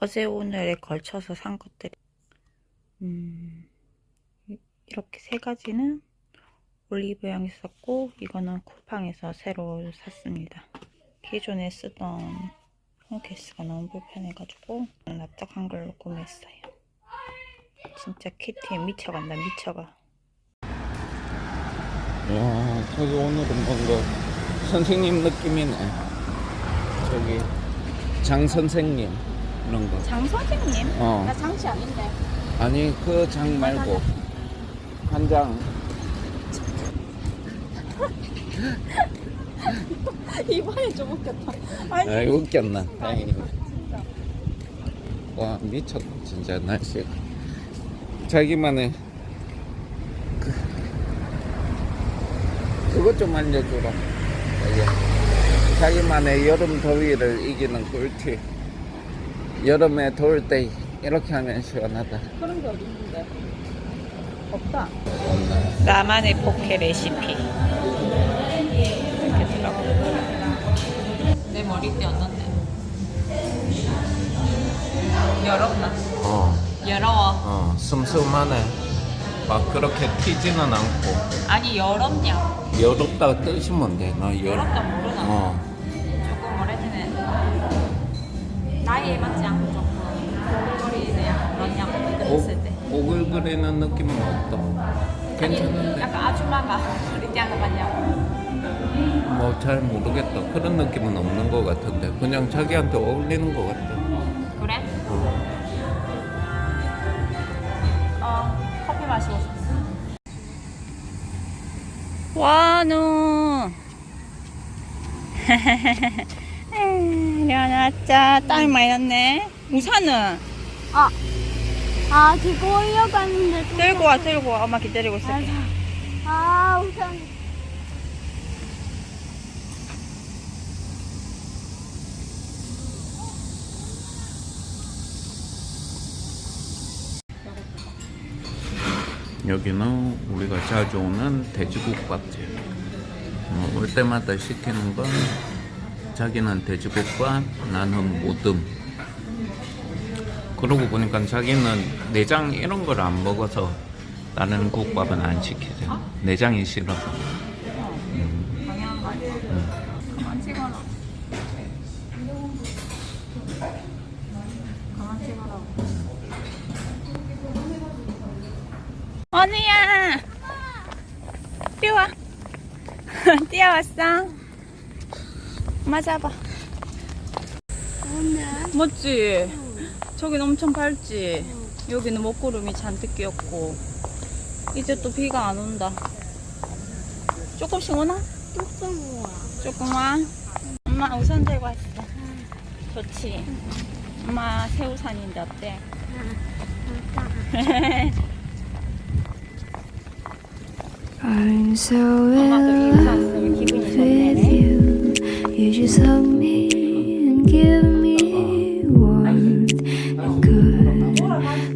어제 오늘에 걸쳐서 산 것들. 음, 이- 이렇게 세 가지는 올리브영에서 샀고 이거는 쿠팡에서 새로 샀습니다. 기존에 쓰던 폰 케이스가 너무 불편해가지고 납작한 걸로 구매했어요. 진짜 키티에 미쳐간다 미쳐가. 야, 저기 오늘은 뭔가 선생님 느낌이네. 저기 장 선생님 이런 거. 장 선생님? 어. 나 장씨 아닌데. 아니 그 장 말고 한 장. 이번에 좀 웃겼다. 아, 웃겼나? 다행이네. 와 미쳤다 진짜 날씨가. 자기만의 그 그것 좀 알려주라. 여기. 자기만의 여름 더위를 이기는 꿀팁. 여름에 더울 때 이렇게 하면 시원하다. 그런 게 어디 있는데? 없다. 나만의 포케 레시피. 이렇게 더라고. 내 머리띠였는데. 여럽나? 어, 여러워. 어, 슴슴하네. 막 그렇게 튀지는 않고. 아니 여럽냐? 여롭다 뜻이 뭔데? 너 여롭. 여럽다 모르나? 어, 오, 오글거리는 느낌은 없다. 괜찮은데? 약간 아줌마가 한거 같냐고. 뭐 잘 모르겠다. 그런 느낌은 없는 것 같은데. 그냥 자기한테 어울리는 것 같다. 그래? 어. 어, 커피 마시고 싶어. 와누. 일어났자. 땀이 많이 났네. 우산은 아, 아, 들고 오려고 했는데. 또- 들고 와, 들고 와. 엄마 기다리고 있을게. 아, 우선. 여기는 우리가 자주 오는 돼지국밥집. 어, 올 때마다 시키는 건 자기는 돼지국밥, 나는 모듬. 그러고 보니까 자기는 내장 이런 걸 안 먹어서 나는 국밥은 안 시키죠. 내장이 싫어서. 당연한 거 아니야? 그만 찍어라. 그만 찍어라. 언니야! 뛰어와. 뛰어왔어. 맞아봐. 오늘. 멋지? 저긴 엄청 밝지? 여기는 먹구름이 잔뜩 끼었고. 이제 또 비가 안 온다. 조금씩 오나? 뚜껑 와. 조금만. 엄마 우산 들고 왔어. 좋지? 엄마 새 우산인데 어때? I'm so in love with you. You just hug me and give me.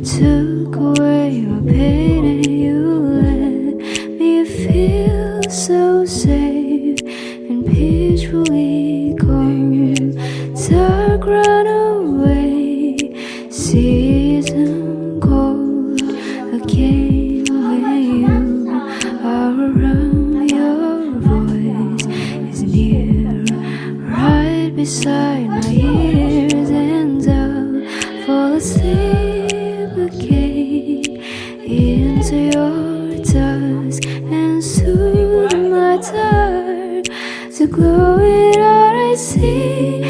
Took away my pain and you let me feel so safe and peacefully calm. Dark run away, season cold again when you are around. Your voice is near, right beside my ears, glow it. I see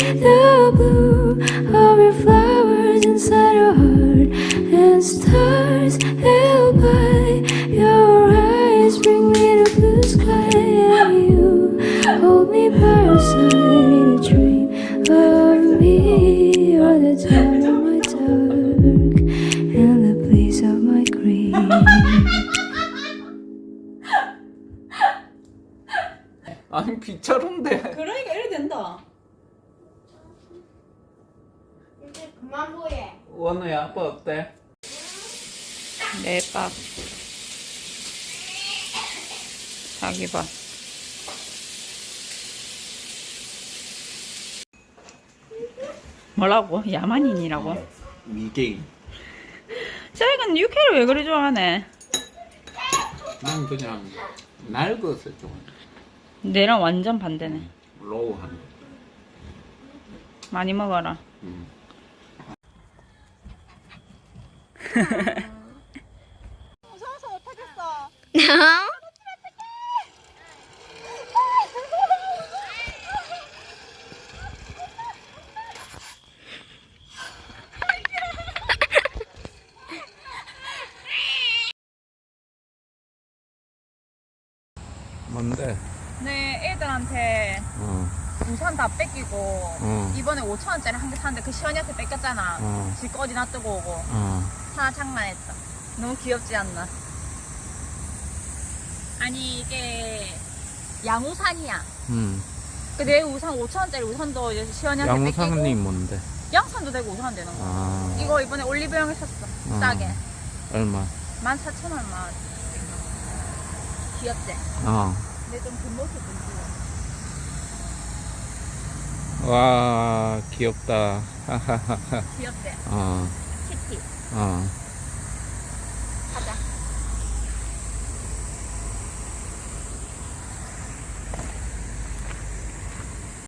비처럼데. 그러니까 이래 된다. 이제 그만 보여. 원우야 아빠 어때? 내밥. 자기 밥. 뭐라고? 야만인이라고? 미개인. 쟤는 육회를 왜 그리 좋아하네? 난 그냥 낡아서 좋아. 내랑 완전 반대네. 로우한 거. 많이 먹어라. 음. 뭔데? 네, 애들한테 어, 우산 다 뺏기고 어. 이번에 5천 원짜리 한 개 샀는데 그 시원이한테 뺏겼잖아. 어. 지 꺼지 놔두고 오고 어. 하나 장난했다. 너무 귀엽지 않나? 아니 이게 양우산이야. 음. 그 내 우산 5천 원짜리 우산도 이제 시원이한테 양우상이 뺏기고 뭔데? 양산도 되고 우산 되는 거. 아. 이거 이번에 올리브 영에 샀어. 어. 싸게. 얼마? 14,000원 얼마. 귀엽지? 어. 근데 좀 뒷모습 좀 귀여워. 와, 귀엽다. 귀엽지? 어, 키티. 어.